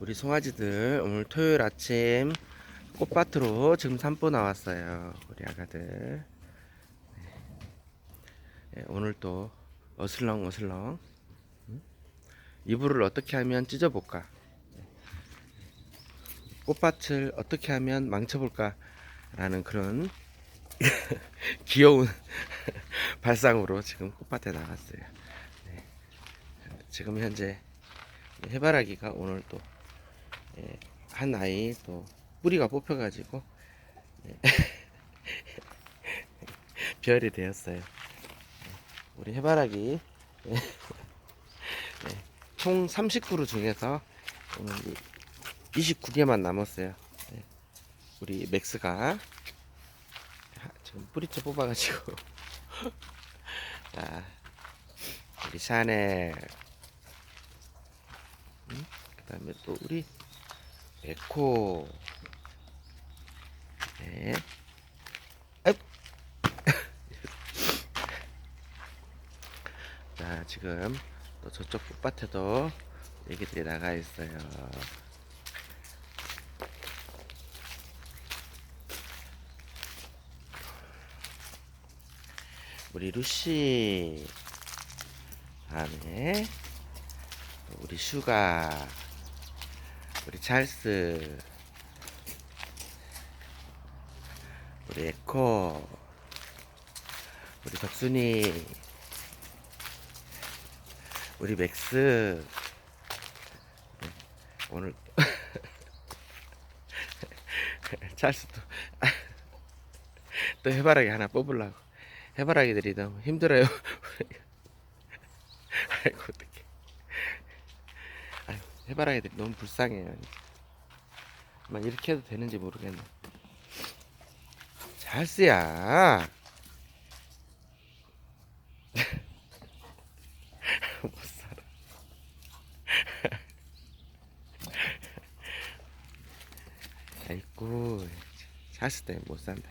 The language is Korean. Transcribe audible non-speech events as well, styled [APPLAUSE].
우리 송아지들 오늘 토요일 아침 꽃밭으로 지금 산보 나왔어요. 우리 아가들. 네. 네, 오늘 또 어슬렁 어슬렁 음? 이불을 어떻게 하면 찢어볼까? 네. 꽃밭을 어떻게 하면 망쳐볼까? 라는 그런 [LAUGHS] 귀여운 [LAUGHS] 발상으로 지금 꽃밭에 나갔어요. 네. 지금 현재 해바라기가 오늘 또 예, 한 아이 또 뿌리가 뽑혀가지고 예, [LAUGHS] 별이 되었어요. 우리 해바라기. 예, 예, 총 39루 중에서 오늘 29개만 남았어요. 예, 우리 맥스가. 하- 지금 뿌리째 뽑아가지고. [LAUGHS] 자 우리 샤넬. 그 다음에 또 우리 에코. 네. [LAUGHS] 자 지금 또 저쪽 꽃밭에도 애기들이 나가 있어요. 우리 루시 다음에 우리 슈가 우리 찰스. 우리 에코. 우리 덕순이. 우리 맥스. 네, 오늘 [LAUGHS] 찰스 또, [LAUGHS] 또 해바라기 하나 뽑으려고. 해바라기들이 너무 힘들어요. [LAUGHS] 아이고 해 아유, 해바라기들이 너무 불쌍해요. 아마 이렇게 해도 되는지 모르겠네. 잘쓰야. [LAUGHS] 못 살아. [LAUGHS] 아이고, 잘쓰 때문에 못 산다.